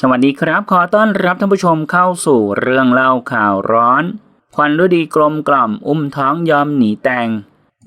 สวัสดีครับ ขอต้อนรับท่านผู้ชมเข้าสู่เรื่องเล่าข่าวร้อน ควันฤดีกลมกล่อม อุ้มท้องยอมหนีแต่ง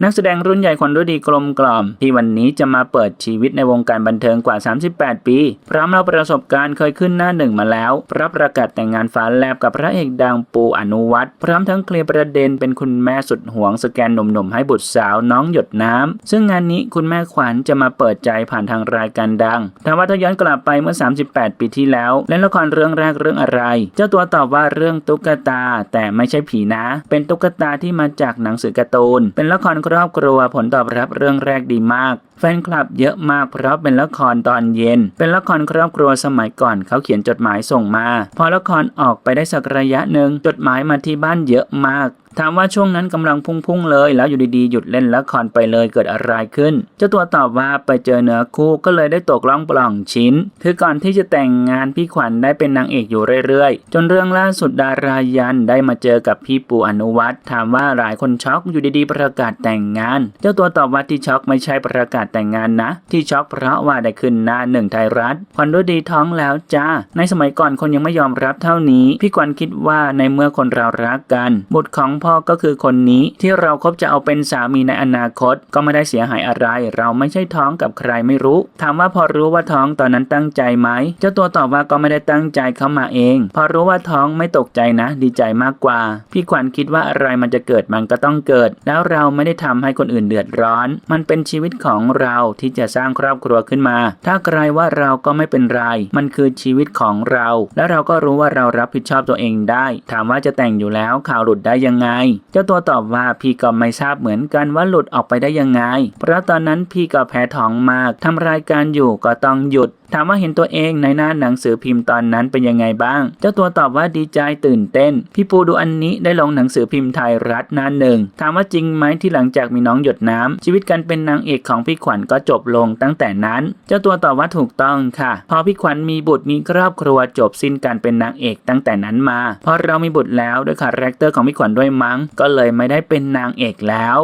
นักแสดงรุ่นใหญ่ควันฤดีกลมกล่อม ที่วันนี้จะมาเปิดชีวิตในวงการบันเทิงกว่า 38 ปี พร้อมเล่าประสบการณ์เคยขึ้นหน้าหนึ่งมาแล้วรับประกาศแต่งงานฟ้าแลบกับพระเอกดังปูอนุวัตรพร้อมทั้งเคลียร์ประเด็นเป็นคุณแม่สุดห่วงสแกนหนุ่มๆให้บุตรสาวน้องหยดน้ำซึ่งงานนี้คุณแม่ขวัญจะมาเปิดใจผ่านทางรายการดังถามว่าถ้าย้อนกลับไปเมื่อ 38 ปีที่แล้วเล่นละครเรื่องแรกเรื่องอะไร เจ้าตัวตอบว่าเรื่องตุ๊กตา แต่ไม่ใช่ผีนะ เป็นตุ๊กตาที่มาจากหนังสือการ์ตูนเป็นละครครอบครัวผลตอบรับเรื่องแรกดีมาก แฟนคลับเยอะมากเพราะเป็นละครตอนเย็น เป็นละครครอบครัวสมัยก่อนเขาเขียนจดหมายส่งมา พอละครออกไปได้สักระยะหนึ่งจดหมายมาที่บ้านเยอะมากถามว่าช่วงนั้นกำลังพุ่งๆเลย แล้วอยู่ดีๆหยุดเล่นละครไปเลยเกิดอะไรขึ้น เจ้าตัวตอบว่าไปเจอเนื้อคู่ก็เลยได้ตกล่องปล่องชิ้น คือก่อนที่จะแต่งงานพี่ขวัญได้เป็นนางเอกอยู่เรื่อยๆ จนเรื่องล่าสุดดารายันได้มาเจอกับพี่ปูอนุวัฒน์ถามว่าหลายคนช็อกอยู่ดีๆประกาศแต่งงาน เจ้าตัวตอบว่าที่ช็อกไม่ใช่ประกาศแต่งงานนะ ที่ช็อกเพราะว่าได้ขึ้นหน้าหนึ่งไทยรัฐขวัญฤดีท้องแล้วจ้า ในสมัยก่อนคนยังไม่ยอมรับเท่านี้ พี่ขวัญคิดว่าในเมื่อคนเรารักกัน บุตรของพ่อก็คือคนนี้ที่เราคบจะเอาเป็นสามีในอนาคต ก็ไม่ได้เสียหายอะไร เราไม่ใช่ท้องกับใครไม่รู้ ถามว่าพอรู้ว่าท้องตอนนั้นตั้งใจไหมเจ้าตัวตอบว่าก็ไม่ได้ตั้งใจเข้ามาเอง พอรู้ว่าท้องไม่ตกใจนะ ดีใจมากกว่า พี่ขวัญคิดว่าอะไรมันจะเกิดมันก็ต้องเกิด แล้วเราไม่ได้ทำให้คนอื่นเดือดร้อน มันเป็นชีวิตของเราที่จะสร้างครอบครัวขึ้นมา ถ้าใครว่าเราก็ไม่เป็นไร มันคือชีวิตของเรา และเราก็รู้ว่าเรารับผิดชอบตัวเองได้ ถามว่าจะแต่งอยู่แล้วข่าวหลุดได้ยังไง เจ้าตัวตอบว่าพี่ก็ไม่ทราบเหมือนกันว่าหลุดออกไปได้ยังไง เพราะตอนนั้นพี่ก็แพ้ท้องมากทำรายการอยู่ก็ต้องหยุดถามว่าเห็นตัวเองในหน้าหนังสือพิมพ์ตอนนั้นเป็นยังไงบ้าง เจ้าตัวตอบว่าดีใจตื่นเต้น พี่ปูดูอันนี้ได้ลงหนังสือพิมพ์ไทยรัฐหน้าหนึ่ง ถามว่าจริงไหมที่หลังจากมีน้องหยดน้ำชีวิตการเป็นนางเอกของพี่ขวัญก็จบลงตั้งแต่นั้น เจ้าตัวตอบว่าถูกต้องค่ะ พอพี่ขวัญมีบุตรมีครอบครัวจบสิ้นการเป็นนางเอกตั้งแต่นั้นมาพอเรามีบุตรแล้วด้วยคาแรคเตอร์ของพี่ขวัญด้วยมั้ง ก็เลยไม่ได้เป็นนางเอกแล้ว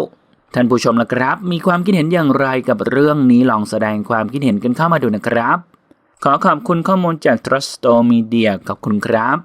ท่านผู้ชมละครับ มีความคิดเห็นอย่างไรกับเรื่องนี้ลองแสดงความคิดเห็นกันเข้ามาดูนะครับ ขอขอบคุณข้อมูลจาก Trust Store Media ขอบคุณครับ